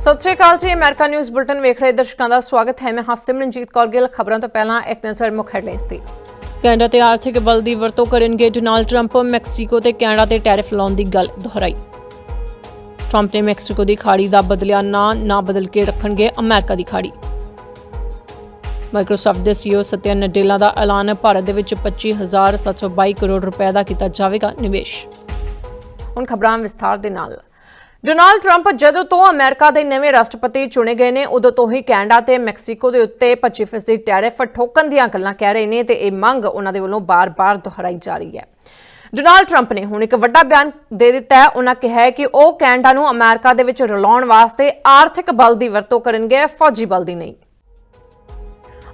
ਸਤਿ ਸ਼੍ਰੀ ਅਕਾਲ ਜੀ, America news bulletin ਵੇਖ ਰਹੇ ਦਰਸ਼ਕਾਂ ਦਾ ਸਵਾਗਤ ਹੈ। ਮੈਂ ਹਾਂ ਸਿਮਰਨਜੀਤ ਕੌਰ, ਗਿੱਲ ਖਬਰਾਂ ਤੋਂ ਪਹਿਲਾਂ ਇੱਕ ਨਜ਼ਰ ਮੁੱਖ ਹੈਡਲਾਈਨਸ ਤੇ ਕੈਨੇਡਾ ਤੇ ਆਰਥਿਕ ਬਲ ਦੀ ਵਰਤੋਂ ਕਰਨਗੇ ਡੋਨਾਲਡ ਟਰੰਪ, ਮੈਕਸੀਕੋ ਤੇ ਕੈਨੇਡਾ ਤੇ ਟੈਰਿਫ ਲਾਉਣ ਦੀ ਗੱਲ ਦੁਹਰਾਈ। ਟਰੰਪ ਨੇ ਮੈਕਸੀਕੋ ਦੀ ਖਾੜੀ ਦਾ ਬਦਲਿਆ ਨਾਂ, ਨਾ ਬਦਲ ਕੇ ਰੱਖਣਗੇ ਅਮਰੀਕਾ ਦੀ ਖਾੜੀ। ਮਾਈਕਰੋਸਾਫਟ ਦੇ ਸੀਈਓ ਸਤਿਆ ਨਡੇਲਾ ਦਾ ਐਲਾਨ, ਭਾਰਤ ਦੇ ਵਿੱਚ 25722 ਕਰੋੜ ਰੁਪਏ ਦਾ ਕੀਤਾ ਜਾਵੇਗਾ ਨਿਵੇਸ਼। ਹੁਣ ਖਬਰਾਂ ਵਿਸਥਾਰ ਦੇ ਨਾਲ। ਡੋਨਾਲਡ ਟਰੰਪ ਜਦੋਂ ਤੋਂ ਅਮਰੀਕਾ ਦੇ ਨਵੇਂ ਰਾਸ਼ਟਰਪਤੀ ਚੁਣੇ ਗਏ ਨੇ, ਉਦੋਂ ਤੋਂ ਹੀ ਕੈਨੇਡਾ ਤੇ ਮੈਕਸੀਕੋ ਦੇ ਉੱਤੇ 25% ਟੈਰਿਫ ਠੋਕਣ ਦੀਆਂ ਗੱਲਾਂ ਕਹਿ ਰਹੇ ਨੇ ਤੇ ਇਹ ਮੰਗ ਉਹਨਾਂ ਦੇ ਵੱਲੋਂ ਬਾਰ-ਬਾਰ ਦੁਹਰਾਈ ਜਾ ਰਹੀ ਹੈ। ਡੋਨਾਲਡ ਟਰੰਪ ਨੇ ਹੁਣ ਇੱਕ ਵੱਡਾ ਬਿਆਨ ਦੇ ਦਿੱਤਾ ਹੈ। ਉਹਨਾਂ ਕਿਹਾ ਹੈ ਕਿ ਉਹ ਕੈਨੇਡਾ ਨੂੰ ਅਮਰੀਕਾ ਦੇ ਵਿੱਚ ਰਲਾਉਣ ਵਾਸਤੇ ਆਰਥਿਕ ਬਲ ਦੀ ਵਰਤੋਂ ਕਰਨਗੇ, ਫੌਜੀ ਬਲ ਦੀ ਨਹੀਂ।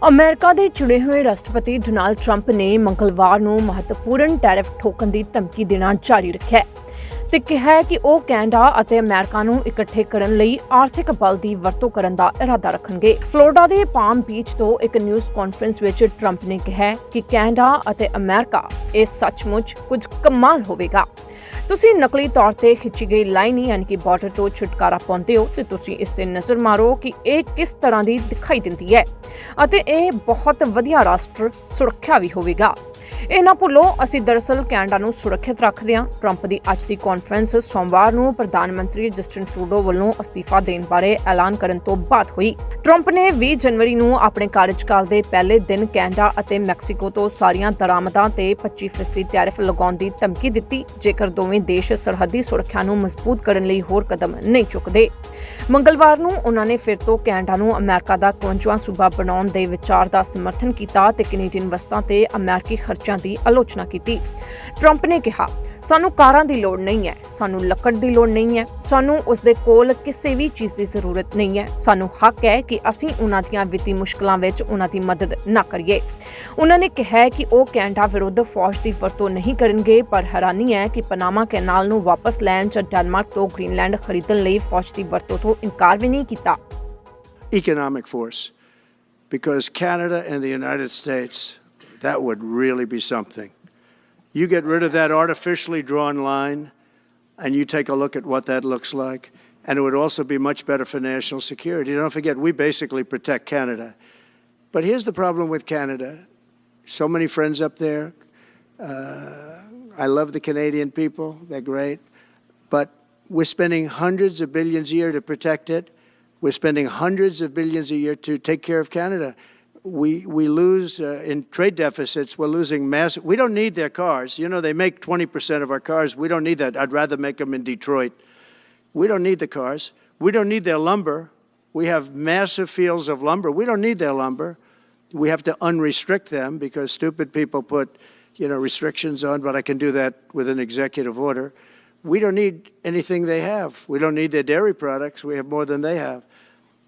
ਅਮਰੀਕਾ ਦੇ ਚੁਣੇ ਹੋਏ ਰਾਸ਼ਟਰਪਤੀ ਡੋਨਾਲਡ ਟਰੰਪ ਨੇ ਮੰਗਲਵਾਰ ਨੂੰ ਮਹੱਤਵਪੂਰਨ ਟੈਰਿਫ ਠੋਕਣ ਦੀ ਧਮਕੀ ਦੇਣਾ ਜਾਰੀ ਰੱਖਿਆ ਹੈ। ਤੇ ਕਿਹਾ ਕਿ ਉਹ ਕੈਨੇਡਾ ਅਤੇ ਅਮਰੀਕਾ ਨੂੰ ਇਕੱਠੇ ਕਰਨ ਲਈ ਆਰਥਿਕ ਬਲ ਦੀ ਵਰਤੋਂ ਕਰਨ ਦਾ ਇਰਾਦਾ ਰੱਖਣਗੇ। ਫਲੋਰੀਡਾ ਦੇ ਪਾਮ ਬੀਚ ਤੋਂ ਇੱਕ ਨਿਊਜ਼ ਕਾਨਫਰੰਸ ਵਿੱਚ ਟਰੰਪ ਨੇ ਕਿਹਾ ਕਿ ਕੈਨੇਡਾ ਅਤੇ ਅਮਰੀਕਾ, ਇਹ ਸੱਚਮੁੱਚ ਕੁਝ ਕਮਾਲ ਹੋਵੇਗਾ। ਤੁਸੀਂ ਨਕਲੀ ਤੌਰ ਤੇ ਖਿੱਚੀ ਗਈ ਲਾਈਨ ਯਾਨੀ ਕਿ ਬਾਰਡਰ ਤੋਂ ਛੁਟਕਾਰਾ ਪਾਉਂਦੇ ਹੋ ਤੇ ਤੁਸੀਂ ਇਸ ਤੇ ਨਜ਼ਰ ਮਾਰੋ ਕਿ ਇਹ ਕਿਸ ਤਰ੍ਹਾਂ ਦੀ ਦਿਖਾਈ ਦਿੰਦੀ ਹੈ ਅਤੇ ਇਹ ਬਹੁਤ ਵਧੀਆ ਰਾਸ਼ਟਰ ਸੁਰੱਖਿਆ ਵੀ ਹੋਵੇਗਾ। ਇਹ ਭੁੱਲੋ ਅਸੀਂ ਦਰਅਸਲ ਕੈਨੇਡਾ ਨੂੰ ਸੁਰੱਖਿਅਤ ਰੱਖਦੇ ਹਾਂ। ਟਰੰਪ ਦੀ ਅੱਜ ਦੀ ਕਾਨਫਰੰਸ ਸੋਮਵਾਰ ਨੂੰ ਪ੍ਰਧਾਨ ਮੰਤਰੀ ਜਸਟਿਨ ਟਰੂਡੋ ਵੱਲੋਂ ਅਸਤੀਫਾ ਦੇਣ ਬਾਰੇ ਐਲਾਨ ਕਰਨ ਤੋਂ ਬਾਅਦ ਹੋਈ। ਟਰੰਪ ਨੇ 20 ਜਨਵਰੀ ਨੂੰ ਆਪਣੇ ਕਾਰਜਕਾਲ ਦੇ ਪਹਿਲੇ ਦਿਨ ਕੈਨੇਡਾ ਅਤੇ ਮੈਕਸੀਕੋ ਤੋਂ ਸਾਰੀਆਂ ਦਰਾਮਦਾਂ ਤੇ 25% ਟੈਰਿਫ ਲਗਾਉਣ ਦੀ ਧਮਕੀ ਦਿੱਤੀ, ਜੇਕਰ ਦੋਵੇਂ ਦੇਸ਼ ਸਰਹੱਦੀ ਸੁਰੱਖਿਆ ਨੂੰ ਮਜ਼ਬੂਤ ਕਰਨ ਲਈ ਹੋਰ ਕਦਮ ਨਹੀਂ ਚੁੱਕਦੇ। ਮੰਗਲਵਾਰ ਨੂੰ ਉਹਨਾਂ ਨੇ ਫਿਰ ਤੋਂ ਕੈਨੇਡਾ ਨੂੰ ਅਮਰੀਕਾ ਦਾ 51ਵਾਂ ਸੂਬਾ ਬਣਾਉਣ ਦੇ ਵਿਚਾਰ ਦਾ ਸਮਰਥਨ ਕੀਤਾ ਤੇ ਕੈਨੇਡੀਅਨ ਵਸਤਾਂ ਤੇ ਅਮਰੀਕੀ ਖਰਚਿਆਂ ਦੀ ਆਲੋਚਨਾ ਕੀਤੀ। ਟਰੰਪ ਨੇ ਕਿਹਾ ਸਾਨੂੰ ਕਾਰਾਂ ਦੀ ਲੋੜ ਨਹੀਂ ਹੈ ਸਾਨੂੰ ਲੱਕੜ ਦੀ ਲੋੜ ਨਹੀਂ ਹੈ ਸਾਨੂੰ ਉਸ ਦੇ ਕੋਲ ਕਿਸੇ ਵੀ ਚੀਜ਼ ਦੀ ਜ਼ਰੂਰਤ ਨਹੀਂ ਹੈ। ਸਾਨੂੰ ਹੱਕ ਹੈ ਕਿ ਅਸੀਂ ਉਹਨਾਂ ਦੀਆਂ ਵਿੱਤੀ ਮੁਸ਼ਕਲਾਂ ਵਿੱਚ ਉਹਨਾਂ ਦੀ ਮਦਦ ਨਾ ਕਰੀਏ। ਉਹਨਾਂ ਨੇ ਕਿਹਾ ਕਿ ਉਹ ਕੈਨੇਡਾ ਵਿਰੁੱਧ ਫੌਜ ਦੀ ਵਰਤੋਂ ਨਹੀਂ ਕਰਨਗੇ ਪਰ ਹੈਰਾਨੀ ਹੈ ਕਿ ਪਨਾਮਾ ਕੈਨਾਲ ਨੂੰ ਵਾਪਸ ਲੈਣ ਜਾਂ ਡੈਨਮਾਰਕ ਤੋਂ ਗ੍ਰੀਨਲੈਂਡ ਖਰੀਦਣ ਲਈ ਫੌਜ ਦੀ ਵਰਤੋਂ ਤੋਂ ਇਨਕਾਰ ਵੀ ਨਹੀਂ ਕੀਤਾ। Economic force because Canada and the United States, that would really be something. You get rid of that artificially drawn line and you take a look at what that looks like, and it would also be much better for national security. Don't forget, we basically protect Canada. But here's the problem with Canada so many friends up there. Uh, I love the Canadian people, they're great. But we're spending hundreds of billions a year to protect it. We're spending hundreds of billions a year to take care of Canada. We, we lose uh, in trade deficits, we're losing massive. We don't need their cars. You know, they make 20% of our cars. We don't need that. I'd rather make them in Detroit. We don't need the cars. We don't need their lumber. We have massive fields of lumber. We don't need their lumber. We have to unrestrict them because stupid people put, you know, restrictions on, but I can do that with an executive order. We don't need anything they have. We don't need their dairy products. We have more than they have.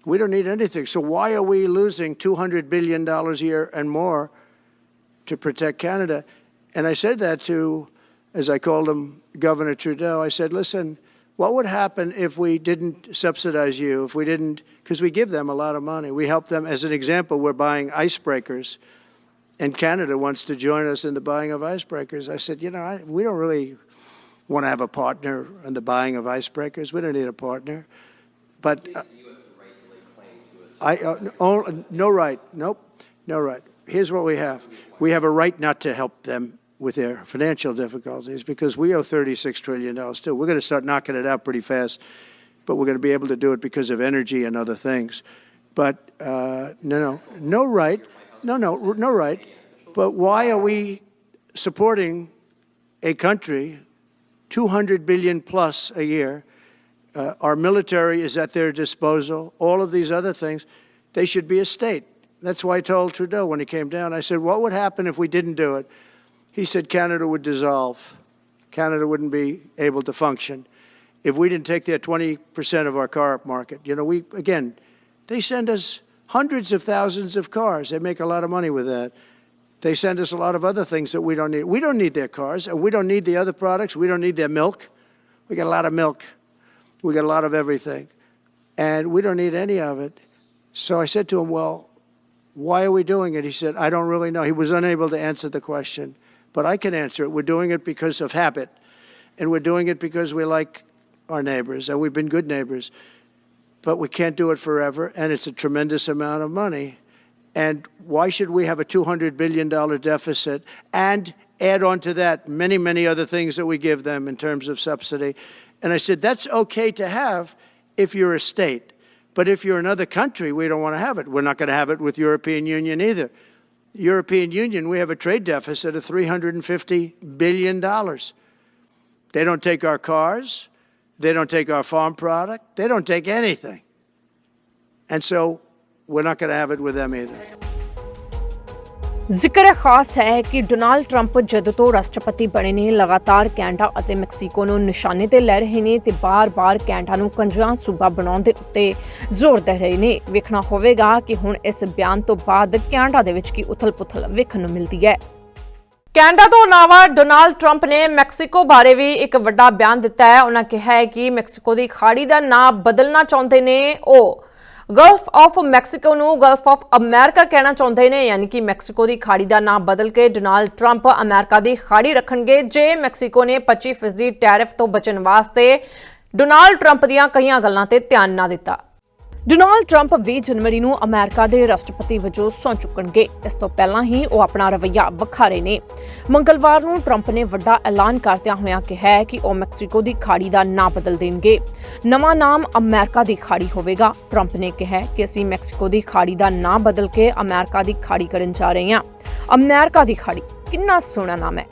We don't need anything. So why are we losing $200 billion a year and more to protect Canada? And I said that to, as I called him, Governor Trudeau. I said, listen, what would happen if we didn't subsidize you, if we didn't, because we give them a lot of money. We help them. As an example, we're buying icebreakers, and Canada wants to join us in the buying of icebreakers. I said, you know, I, we don't really want to have a partner in the buying of icebreakers. We don't need a partner. But uh, I, uh, no, oh, no right, nope, no right. Here's what we have. We have a right not to help them with their financial difficulties because we owe $36 trillion too. We're going to start knocking it out pretty fast, but we're going to be able to do it because of energy and other things. But uh, no, no, no right, no, no, no right. But why are we supporting a country 200 billion plus a year? Uh, our military is at their disposal. All of these other things, they should be a state. That's why I told Trudeau when he came down. I said, "What would happen if we didn't do it?" He said, "Canada would dissolve. Canada wouldn't be able to function if we didn't take their 20% of our car market." You know, we again, they send us hundreds of thousands of cars. They make a lot of money with that. They send us a lot of other things that we don't need. We don't need their cars, and we don't need the other products. We don't need their milk. We got a lot of milk. We got a lot of everything. And we don't need any of it. So I said to him, Well, why are we doing it? He said, I don't really know. He was unable to answer the question, but I can answer it. We're doing it because of habit, and we're doing it because we like our neighbors, and we've been good neighbors. but we can't do it forever, and it's a tremendous amount of money. And why should we have a $200 billion deficit and add on to that many, many other things that we give them in terms of subsidy? And I said, that's okay to have if you're a state. But if you're another country, we don't want to have it. We're not going to have it with European Union either. European Union, we have a trade deficit of $350 billion. They don't take our cars. They don't take our farm product. They don't take anything. And so we're not going to have it with them either. ਜ਼ਿਕਰ ਖਾਸ ਹੈ ਕਿ Donald Trump ਜਦੋਂ ਤੋਂ ਰਾਸ਼ਟਰਪਤੀ ਬਣੇ ਨੇ, ਲਗਾਤਾਰ ਕੈਨੇਡਾ ਅਤੇ ਮੈਕਸੀਕੋ ਨੂੰ ਨਿਸ਼ਾਨੇ ਤੇ ਲੈ ਰਹੇ ਨੇ ਤੇ ਬਾਰ-ਬਾਰ ਕੈਨੇਡਾ ਨੂੰ ਕੰਜਰਾਂ ਸੂਬਾ ਬਣਾਉਣ ਦੇ ਉੱਤੇ ਜ਼ੋਰ ਦੇ ਰਹੇ ਨੇ। ਵੇਖਣਾ ਹੋਵੇਗਾ ਕਿ ਹੁਣ ਇਸ ਬਿਆਨ ਤੋਂ ਬਾਅਦ ਕੈਨੇਡਾ ਦੇ ਵਿੱਚ ਕੀ ਉਥਲ-ਪੁਥਲ ਵੇਖਣ ਨੂੰ ਮਿਲਦੀ ਹੈ। ਕੈਨੇਡਾ ਤੋਂ ਇਲਾਵਾ ਡੋਨਾਲਡ ਟਰੰਪ ਨੇ ਮੈਕਸੀਕੋ ਬਾਰੇ ਵੀ ਇੱਕ ਵੱਡਾ ਬਿਆਨ ਦਿੱਤਾ ਹੈ। ਉਹਨਾਂ ਕਿਹਾ ਹੈ ਕਿ ਮੈਕਸੀਕੋ ਦੀ ਖਾੜੀ ਦਾ ਨਾਂ ਬਦਲਣਾ ਚਾਹੁੰਦੇ ਨੇ। ਉਹ ਗਲਫ ਆਫ ਮੈਕਸੀਕੋ ਨੂੰ ਗਲਫ ਆਫ ਅਮਰੀਕਾ ਕਹਿਣਾ ਚਾਹੁੰਦੇ ਨੇ, ਯਾਨੀ ਕਿ ਮੈਕਸੀਕੋ ਦੀ ਖਾੜੀ ਦਾ ਨਾਮ ਬਦਲ ਕੇ ਡੋਨਾਲਡ ਟਰੰਪ ਅਮਰੀਕਾ ਦੀ ਖਾੜੀ ਰੱਖਣਗੇ। ਜੇ ਮੈਕਸੀਕੋ ਨੇ 25% ਟੈਰਿਫ ਤੋਂ ਬਚਣ ਵਾਸਤੇ ਡੋਨਾਲਡ ਟਰੰਪ ਦੀਆਂ ਕਈਆਂ ਗੱਲਾਂ ਤੇ ਧਿਆਨ ਨਾ ਦਿੱਤਾ। ਡੋਨਾਲਡ ਟਰੰਪ 20 ਜਨਵਰੀ ਨੂੰ ਅਮਰੀਕਾ ਦੇ ਰਾਸ਼ਟਰਪਤੀ ਵਜੋਂ ਸਹੁੰ ਚੁੱਕਣਗੇ। ਇਸ ਤੋਂ ਪਹਿਲਾਂ ਹੀ ਉਹ ਆਪਣਾ ਰਵੱਈਆ ਵਿਖਾਰੇ ਨੇ। ਮੰਗਲਵਾਰ ਨੂੰ ਟਰੰਪ ਨੇ ਵੱਡਾ ਐਲਾਨ ਕਰਦਿਆਂ ਹੋਇਆਂ ਕਿਹਾ ਹੈ ਕਿ ਉਹ ਮੈਕਸੀਕੋ ਦੀ ਖਾੜੀ ਦਾ ਨਾਂ ਬਦਲ ਦੇਣਗੇ। ਨਵਾਂ ਨਾਮ ਅਮਰੀਕਾ ਦੀ ਖਾੜੀ ਹੋਵੇਗਾ। ਟਰੰਪ ਨੇ ਕਿਹਾ ਕਿ ਅਸੀਂ ਮੈਕਸੀਕੋ ਦੀ ਖਾੜੀ ਦਾ ਨਾਂ ਬਦਲ ਕੇ ਅਮਰੀਕਾ ਦੀ ਖਾੜੀ ਕਰਨ ਜਾ ਰਹੇ ਹਾਂ। ਅਮਰੀਕਾ ਦੀ ਖਾੜੀ। ਕਿੰਨਾ ਸੋਹਣਾ ਨਾਮ ਹੈ।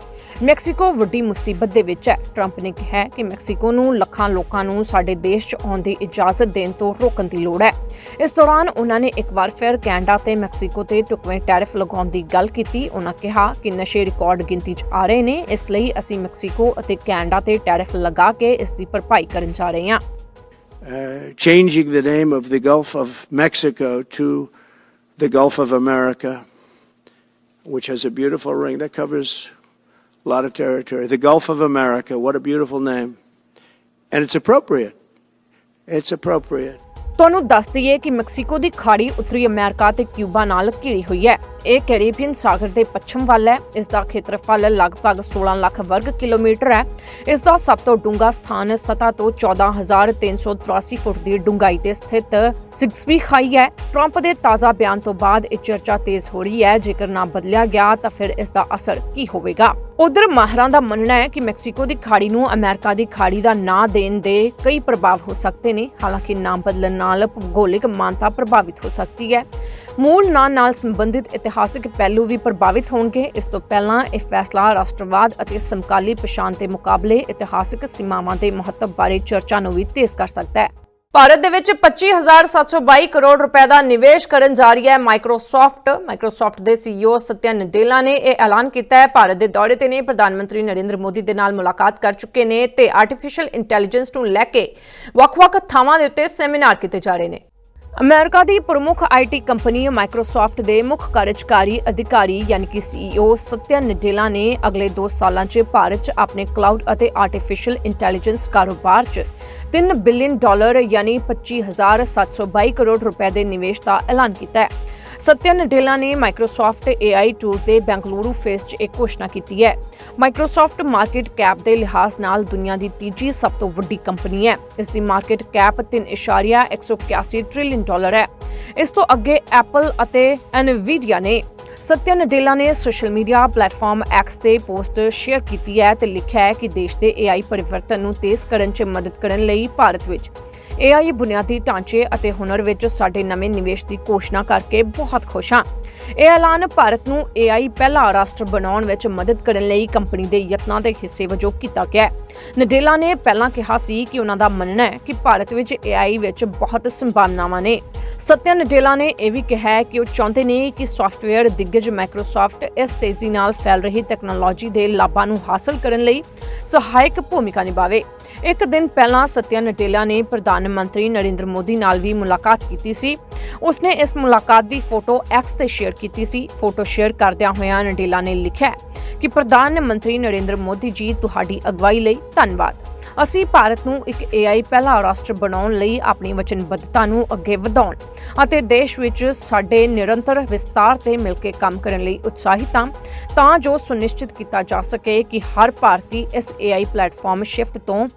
ਮੈਕਸੀਕੋ ਵੱਡੀ ਮੁਸੀਬਤ ਦੇ ਵਿੱਚ ਹੈ। ਟਰੰਪ ਨੇ ਕਿਹਾ ਹੈ ਕਿ ਮੈਕਸੀਕੋ ਨੂੰ ਲੱਖਾਂ ਲੋਕਾਂ ਨੂੰ ਸਾਡੇ ਦੇਸ਼ 'ਚ ਆਉਣ ਦੀ ਇਜਾਜ਼ਤ ਦੇਣ ਤੋਂ ਰੋਕਣ ਦੀ ਲੋੜ ਹੈ। ਇਸ ਦੌਰਾਨ ਉਹਨਾਂ ਨੇ ਇੱਕ ਵਾਰ ਫਿਰ ਕੈਨੇਡਾ ਤੇ ਮੈਕਸੀਕੋ ਤੇ ਟੁਕਵੇਂ ਟੈਰਿਫ ਲਗਾਉਣ ਦੀ ਗੱਲ ਕੀਤੀ। ਉਹਨਾਂ ਕਿਹਾ ਕਿ ਨਸ਼ੇ ਰਿਕਾਰਡ ਗਿਣਤੀ 'ਚ ਆ ਰਹੇ ਨੇ ਇਸ ਲਈ ਅਸੀਂ ਮੈਕਸੀਕੋ ਅਤੇ ਕੈਨੇਡਾ ਤੇ ਟੈਰਿਫ ਲਗਾ ਕੇ ਇਸ ਦੀ ਭਰਪਾਈ ਕਰਨ ਜਾ ਰਹੇ ਹਾਂ। Uh, changing the name of the Gulf of Mexico to the Gulf of America, which has a beautiful ring that covers a lot of territory. The Gulf of America, what a beautiful name. And it's appropriate. It's appropriate. ਤੁਹਾਨੂੰ ਦੱਸ ਦਈਏ ਕਿ Mexico ਦੀ ਖਾੜੀ ਉੱਤਰੀ America ਤੇ Cuba ਨਾਲ ਘਿਰੀ ਹੋਈ ਹੈ ਇਹ ਕੈਰੀਬੀਅਨ ਸਾਗਰ ਦੇ ਪੱਛਮ ਵੱਲ ਹੈ। ਇਸ ਦਾ ਖੇਤਰਫਲ ਲਗਭਗ 16 ਲੱਖ ਵਰਗ ਕਿਲੋਮੀਟਰ ਹੈ। ਇਸ ਦਾ ਸਭ ਤੋਂ ਡੂੰਘਾ ਸਥਾਨ ਸਤ੍ਹਾ ਤੋਂ 14383 ਫੁੱਟ ਦੀ ਡੂੰਘਾਈ ਤੇ ਸਥਿਤ ਸਿਗਸਬੀ ਖਾਈ ਹੈ। ਟਰੰਪ ਦੇ ਤਾਜ਼ਾ ਬਿਆਨ ਤੋਂ ਬਾਅਦ ਇਹ ਚਰਚਾ ਤੇਜ਼ ਹੋ ਰਹੀ ਹੈ। ਜੇਕਰ ਨਾ ਬਦਲਿਆ ਗਿਆ, ਤਾਂ ਫਿਰ ਇਸ ਦਾ ਅਸਰ ਕੀ ਹੋਵੇਗਾ? ਉਧਰ ਮਾਹਰਾਂ ਦਾ ਮੰਨਣਾ ਹੈ ਕਿ ਮੈਕਸੀਕੋ ਦੀ ਖਾੜੀ ਨੂੰ ਅਮਰੀਕਾ ਦੀ ਖਾੜੀ ਦਾ ਨਾਂ ਦੇਣ ਦੇ ਕਈ ਪ੍ਰਭਾਵ ਹੋ ਸਕਦੇ ਨੇ। ਹਾਲਾਂਕਿ ਨਾਮ ਬਦਲਣ ਨਾਲ ਭੂਗੋਲਿਕ ਮਾਨਤਾ ਪ੍ਰਭਾਵਿਤ ਹੋ ਸਕਦੀ ਹੈ। ਮੂਲ ਨਾਂ ਨਾਲ ਸੰਬੰਧਿਤ ਇਤਿਹਾਸਕ ਪਹਿਲੂ ਵੀ ਪ੍ਰਭਾਵਿਤ ਹੋਣਗੇ। ਇਸ ਤੋਂ ਪਹਿਲਾਂ ਇਹ ਫੈਸਲਾ ਰਾਸ਼ਟਰਵਾਦ ਅਤੇ ਸਮਕਾਲੀ ਪਛਾਣ ਦੇ ਮੁਕਾਬਲੇ ਇਤਿਹਾਸਕ ਸੀਮਾਵਾਂ ਦੇ ਮਹੱਤਵ ਬਾਰੇ ਚਰਚਾ ਨੂੰ ਵੀ ਤੇਜ਼ ਕਰ ਸਕਦਾ ਹੈ। ਭਾਰਤ ਦੇ ਵਿੱਚ 25722 ਕਰੋੜ ਰੁਪਏ ਦਾ ਨਿਵੇਸ਼ ਕਰਨ ਜਾ ਰਹੀ ਹੈ ਮਾਈਕਰੋਸਾਫਟ ਮਾਈਕਰੋਸਾਫਟ ਦੇ ਸੀਈਓ ਸਤਿਆ ਨਡੇਲਾ ਨੇ ਇਹ ਐਲਾਨ ਕੀਤਾ ਹੈ। ਭਾਰਤ ਦੇ ਦੌਰੇ ਤੇ ਨੇ ਪ੍ਰਧਾਨ ਮੰਤਰੀ ਨਰਿੰਦਰ ਮੋਦੀ ਦੇ ਨਾਲ ਮੁਲਾਕਾਤ ਕਰ ਚੁੱਕੇ ਨੇ ਤੇ ਆਰਟੀਫੀਸ਼ੀਅਲ ਇੰਟੈਲੀਜੈਂਸ ਨੂੰ ਲੈ ਕੇ ਵੱਖ-ਵੱਖ ਥਾਵਾਂ ਦੇ ਉੱਤੇ ਸੈਮੀਨਾਰ ਕੀਤੇ ਜਾ ਰਹੇ ਨੇ। ਅਮਰੀਕਾ ਦੀ ਪ੍ਰਮੁੱਖ ਆਈਟੀ ਕੰਪਨੀ ਮਾਈਕਰੋਸਾਫਟ ਦੇ ਮੁੱਖ ਕਾਰਜਕਾਰੀ ਅਧਿਕਾਰੀ ਯਾਨੀ ਕਿ ਸੀਈਓ ਸਤਿਆ ਨਡੇਲਾ ਨੇ ਅਗਲੇ 2 ਸਾਲਾਂ 'ਚ ਭਾਰਤ 'ਚ ਆਪਣੇ ਕਲਾਊਡ ਅਤੇ ਆਰਟੀਫੀਸ਼ੀਅਲ ਇੰਟੈਲੀਜੈਂਸ ਕਾਰੋਬਾਰ 'ਚ 3 ਬਿਲੀਅਨ ਡਾਲਰ ਯਾਨੀ 25722 ਕਰੋੜ ਰੁਪਏ ਦੇ ਨਿਵੇਸ਼ ਦਾ ਐਲਾਨ ਕੀਤਾ ਹੈ। ਸਤਿਆ ਨਡੇਲਾ ਨੇ ਮਾਈਕਰੋਸਾਫਟ AI ਟੂਰ ਤੇ ਬੈਂਗਲੁਰੂ ਫੇਸ 'ਚ ਇੱਕ ਘੋਸ਼ਣਾ ਕੀਤੀ ਹੈ। ਮਾਈਕਰੋਸਾਫਟ ਮਾਰਕੀਟ ਕੈਪ ਦੇ ਲਿਹਾਜ਼ ਨਾਲ ਦੁਨੀਆ ਦੀ ਤੀਜੀ ਸਭ ਤੋਂ ਵੱਡੀ ਕੰਪਨੀ ਹੈ। ਇਸ ਦੀ ਮਾਰਕੀਟ ਕੈਪ 3.181 ਟ੍ਰਿਲੀਅਨ ਡਾਲਰ ਹੈ। ਇਸ ਤੋਂ ਅੱਗੇ ਐਪਲ ਅਤੇ ਐਨਵੀਡੀਆ ਨੇ ਸਤਿਆ ਨਡੇਲਾ ਨੇ ਸੋਸ਼ਲ ਮੀਡੀਆ ਪਲੇਟਫਾਰਮ X ਤੇ ਪੋਸਟ ਸ਼ੇਅਰ ਕੀਤੀ ਹੈ ਤੇ ਲਿਖਿਆ ਹੈ ਕਿ ਦੇਸ਼ ਦੇ AI ਪਰਿਵਰਤਨ ਨੂੰ ਤੇਜ਼ ਕਰਨ 'ਚ ਮਦਦ ਕਰਨ ਲਈ ਭਾਰਤ ਵਿੱਚ AI ਬੁਨਿਆਦੀ ਢਾਂਚੇ ਅਤੇ ਹੁਨਰ ਵਿੱਚ ਸਾਡੇ ਨਵੇਂ ਨਿਵੇਸ਼ ਦੀ ਘੋਸ਼ਣਾ ਕਰਕੇ ਬਹੁਤ ਖੁਸ਼ ਹਾਂ। ਇਹ ਐਲਾਨ ਭਾਰਤ ਨੂੰ AI ਪਹਿਲਾ ਰਾਸ਼ਟਰ ਬਣਾਉਣ ਵਿੱਚ ਮਦਦ ਕਰਨ ਲਈ ਕੰਪਨੀ ਦੇ ਯਤਨਾਂ ਦੇ ਹਿੱਸੇ ਵਜੋਂ ਕੀਤਾ ਗਿਆ ਹੈ। ਨਡੇਲਾ ਨੇ ਪਹਿਲਾਂ ਕਿਹਾ ਸੀ ਕਿ ਉਹਨਾਂ ਦਾ ਮੰਨਣਾ ਹੈ ਕਿ ਭਾਰਤ ਵਿੱਚ AI ਵਿੱਚ ਬਹੁਤ ਸੰਭਾਵਨਾਵਾਂ ਨੇ। ਸਤਿਆ ਨਡੇਲਾ ਨੇ ਇਹ ਵੀ ਕਿਹਾ ਹੈ ਕਿ ਉਹ ਚਾਹੁੰਦੇ ਨੇ ਕਿ ਸੌਫਟਵੇਅਰ ਦਿੱਗਜ ਮਾਈਕਰੋਸਾਫਟ ਇਸ ਤੇਜ਼ੀ ਨਾਲ ਫੈਲ ਰਹੀ ਟੈਕਨੋਲੋਜੀ ਦੇ ਲਾਭਾਂ ਨੂੰ ਹਾਸਲ ਕਰਨ ਲਈ ਸਹਾਇਕ ਭੂਮਿਕਾ ਨਿਭਾਵੇ। ਇੱਕ ਦਿਨ ਪਹਿਲਾਂ ਸਤਿਆ ਨਡੇਲਾ ਨੇ ਪ੍ਰਧਾਨ ਮੰਤਰੀ ਨਰਿੰਦਰ ਮੋਦੀ ਨਾਲ ਵੀ ਮੁਲਾਕਾਤ ਕੀਤੀ ਸੀ। ਉਸਨੇ ਇਸ ਮੁਲਾਕਾਤ ਦੀ ਫੋਟੋ ਐਕਸ ਤੇ ਸ਼ੇਅਰ ਕੀਤੀ ਸੀ। ਫੋਟੋ ਸ਼ੇਅਰ ਕਰਦਿਆਂ ਹੋਇਆਂ ਨਡੇਲਾ ਨੇ ਲਿਖਿਆ ਕਿ ਪ੍ਰਧਾਨ ਮੰਤਰੀ ਨਰਿੰਦਰ ਮੋਦੀ ਜੀ, ਤੁਹਾਡੀ ਅਗਵਾਈ ਲਈ ਧੰਨਵਾਦ। ਅਸੀਂ ਭਾਰਤ ਨੂੰ ਇੱਕ AI ਪਹਿਲਾ ਰਾਸ਼ਟਰ ਬਣਾਉਣ ਲਈ ਆਪਣੀ ਵਚਨਬੱਧਤਾ ਨੂੰ ਅੱਗੇ ਵਧਾਉਣ ਅਤੇ ਦੇਸ਼ ਵਿੱਚ ਸਾਡੇ ਨਿਰੰਤਰ ਵਿਸਤਾਰ ਤੇ ਮਿਲ ਕੇ ਕੰਮ ਕਰਨ ਲਈ ਉਤਸ਼ਾਹਿਤ ਹਾਂ ਤਾਂ ਜੋ ਸੁਨਿਸ਼ਚਿਤ ਕੀਤਾ ਜਾ ਸਕੇ ਕਿ ਹਰ ਭਾਰਤੀ ਇਸ AI ਪਲੇਟਫਾਰਮ ਸ਼ਿਫਟ ਤੋਂ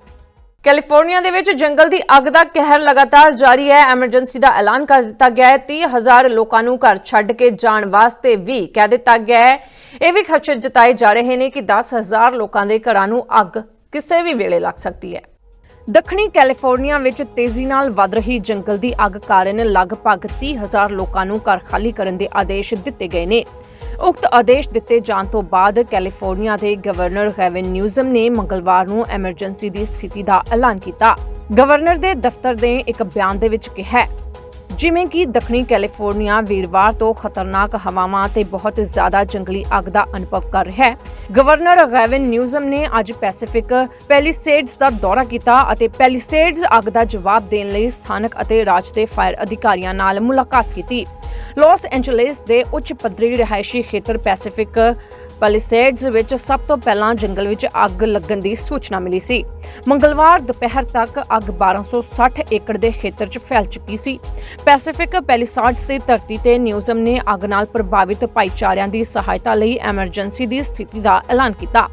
ਕੈਲੀਫੋਰਨੀਆ ਦੇ ਵਿੱਚ ਜੰਗਲ ਦੀ ਅੱਗ ਦਾ ਕਹਿਰ ਲਗਾਤਾਰ ਜਾਰੀ ਹੈ। ਐਮਰਜੈਂਸੀ ਦਾ ਐਲਾਨ ਕਰ ਦਿੱਤਾ ਗਿਆ ਹੈ। 30000 ਲੋਕਾਂ ਨੂੰ ਘਰ ਛੱਡ ਕੇ ਜਾਣ ਵਾਸਤੇ ਵੀ ਕਹਿ ਦਿੱਤਾ ਗਿਆ ਹੈ। ਇਹ ਵੀ ਖਦਸ਼ੇ ਜਤਾਏ ਜਾ ਰਹੇ ਨੇ ਕਿ 10000 ਲੋਕਾਂ ਦੇ ਘਰਾਂ ਨੂੰ ਅੱਗ ਕਿਸੇ ਵੀ ਵੇਲੇ ਲੱਗ ਸਕਦੀ ਹੈ। ਦੱਖਣੀ ਕੈਲੀਫੋਰਨੀਆ ਵਿੱਚ ਤੇਜ਼ੀ ਨਾਲ ਵੱਧ ਰਹੀ ਜੰਗਲ ਦੀ ਅੱਗ ਕਾਰਨ ਲਗਭਗ 30000 ਲੋਕਾਂ ਨੂੰ ਘਰ ਖਾਲੀ ਕਰਨ ਦੇ ਆਦੇਸ਼ ਦਿੱਤੇ ਗਏ ਨੇ। ਉਕਤ ਆਦੇਸ਼ ਦਿੱਤੇ ਜਾਣ ਤੋਂ ਬਾਅਦ ਕੈਲੀਫੋਰਨੀਆ ਦੇ ਗਵਰਨਰ ਗੈਵਿਨ ਨਿਊਜ਼ਮ ਨੇ ਮੰਗਲਵਾਰ ਨੂੰ ਐਮਰਜੈਂਸੀ ਦੀ ਸਥਿਤੀ ਦਾ ਐਲਾਨ ਕੀਤਾ। ਗਵਰਨਰ ਦੇ ਦਫ਼ਤਰ ਦੇ ਇੱਕ ਬਿਆਨ ਦੇ ਵਿੱਚ ਕਿਹਾ ਜਿਵੇਂ ਕਿ ਦੱਖਣੀ ਕੈਲੀਫੋਰਨੀਆ ਵੀਰਵਾਰ ਤੋਂ ਖਤਰਨਾਕ ਹਵਾਵਾਂ ਤੇ ਬਹੁਤ ਜ਼ਿਆਦਾ ਜੰਗਲੀ ਅੱਗ ਦਾ ਅਨੁਭਵ ਕਰ ਰਿਹਾ ਹੈ। ਗਵਰਨਰ ਗੈਵਿਨ ਨਿਊਜ਼ਮ ਨੇ ਅੱਜ ਪੈਸੀਫਿਕ ਪੈਲੀਸੇਡਸ ਦਾ ਦੌਰਾ ਕੀਤਾ ਅਤੇ ਪੈਲੀਸੇਡਸ ਅੱਗ ਦਾ ਜਵਾਬ ਦੇਣ ਲਈ ਸਥਾਨਕ ਅਤੇ ਰਾਜ ਦੇ ਫਾਇਰ ਅਧਿਕਾਰੀਆਂ ਨਾਲ ਮੁਲਾਕਾਤ ਕੀਤੀ। ਲਾਸ ਐਂਜਲਸ ਦੇ ਉੱਚ ਪੱਧਰੀ ਰਿਹਾਇਸ਼ੀ ਖੇਤਰ ਪੈਸੀਫਿਕ ਪੈਲੀਸੇਡਸ ਵਿੱਚ ਸਭ ਤੋਂ ਪਹਿਲਾਂ ਜੰਗਲ ਵਿੱਚ ਅੱਗ ਲੱਗਣ ਦੀ ਸੂਚਨਾ ਮਿਲੀ ਸੀ। ਮੰਗਲਵਾਰ ਦੁਪਹਿਰ ਤੱਕ ਅੱਗ 1260 ਏਕੜ ਦੇ ਖੇਤਰ 'ਚ ਫੈਲ ਚੁੱਕੀ ਸੀ। ਪੈਸੀਫਿਕ ਪੈਲੀਸਾਡਸ ਦੀ ਧਰਤੀ ਤੇ ਨਿਊਜ਼ਮ ਨੇ ਅੱਗ ਨਾਲ ਪ੍ਰਭਾਵਿਤ ਭਾਈਚਾਰਿਆਂ ਦੀ ਸਹਾਇਤਾ ਲਈ ਐਮਰਜੈਂਸੀ ਦੀ ਸਥਿਤੀ ਦਾ ਐਲਾਨ ਕੀਤਾ।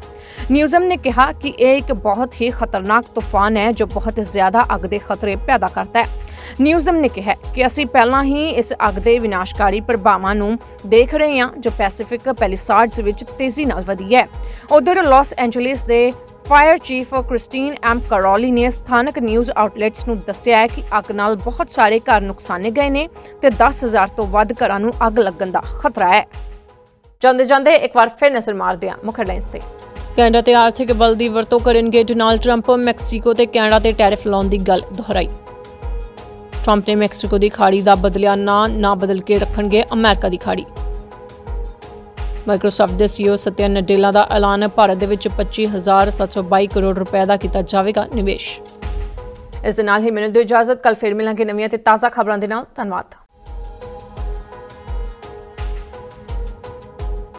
ਨਿਊਜ਼ਮ ਨੇ ਕਿਹਾ ਕਿ ਇਹ ਇੱਕ ਬਹੁਤ ਹੀ ਖਤਰਨਾਕ ਤੂਫਾਨ ਹੈ ਜੋ ਬਹੁਤ ਜ਼ਿਆਦਾ ਅੱਗ ਦੇ ਖਤਰੇ ਪੈਦਾ ਕਰਦਾ ਹੈ। ਨਿਊਜ਼ਮ ਨੇ ਕਿਹਾ ਕਿ ਅਸੀਂ ਪਹਿਲਾਂ ਹੀ ਇਸ ਅੱਗ ਦੇ ਵਿਨਾਸ਼ਕਾਰੀ ਪ੍ਰਭਾਵਾਂ ਨੂੰ ਦੇਖ ਰਹੇ ਹਾਂ, ਜੋ ਪੈਸੀਫਿਕ ਪੈਲੀਸਾਡਸ ਵਿੱਚ ਤੇਜ਼ੀ ਨਾਲ ਵਧੀ ਹੈ। ਉਧਰ ਲਾਸ ਐਂਜਲਸ ਦੇ fire chief Kristin M Crowley ਨੇ ਸਥਾਨਕ ਨਿਊਜ਼ ਆਊਟਲੈਟਸ ਨੂੰ ਦੱਸਿਆ ਹੈ ਕਿ ਅੱਗ ਨਾਲ ਬਹੁਤ ਸਾਰੇ ਘਰ ਨੁਕਸਾਨੇ ਗਏ ਨੇ ਤੇ 10000 ਤੋਂ ਵੱਧ ਘਰਾਂ ਨੂੰ ਅੱਗ ਲੱਗਣ ਦਾ ਖਤਰਾ ਹੈ। ਜਾਂਦੇ ਜਾਂਦੇ ਇੱਕ ਵਾਰ ਫਿਰ ਨਜ਼ਰ ਮਾਰਦੇ ਹਾਂ ਮੁੱਖ ਹੈਡਲਾਈਨਸ ਤੇ। ਕੈਨੇਡਾ ਤੇ ਆਰਥਿਕ ਬਲ ਦੀ ਵਰਤੋਂ ਕਰਨਗੇ ਡੋਨਾਲਡ ਟਰੰਪ, ਮੈਕਸੀਕੋ ਤੇ ਕੈਨੇਡਾ ਤੇ ਟੈਰਿਫ ਲਾਉਣ ਦੀ ਗੱਲ ਦੁਹਰਾਈ। ਟਰੰਪ ਨੇ ਮੈਕਸੀਕੋ ਦੀ ਖਾੜੀ ਦਾ ਬਦਲਿਆ ਨਾਂ, ਨਾ ਬਦਲ ਕੇ ਰੱਖਣਗੇ ਅਮਰੀਕਾ ਦੀ ਖਾੜੀ। ਮਾਈਕਰੋਸਾਫਟ ਦੇ ਸੀਈਓ ਸਤਿਆ ਨਡੇਲਾ ਦਾ ਐਲਾਨ, ਭਾਰਤ ਦੇ ਵਿੱਚ 25722 ਕਰੋੜ ਰੁਪਏ ਦਾ ਕੀਤਾ ਜਾਵੇਗਾ ਨਿਵੇਸ਼। ਇਸ ਦੇ ਨਾਲ ਹੀ ਮੈਨੂੰ ਦਿਓ ਇਜਾਜ਼ਤ ਕੱਲ ਫਿਰ ਮਿਲਾਂਗੇ ਨਵੀਆਂ ਤੇ ਤਾਜ਼ਾ ਖਬਰਾਂ ਦੇ ਨਾਲ। ਧੰਨਵਾਦ।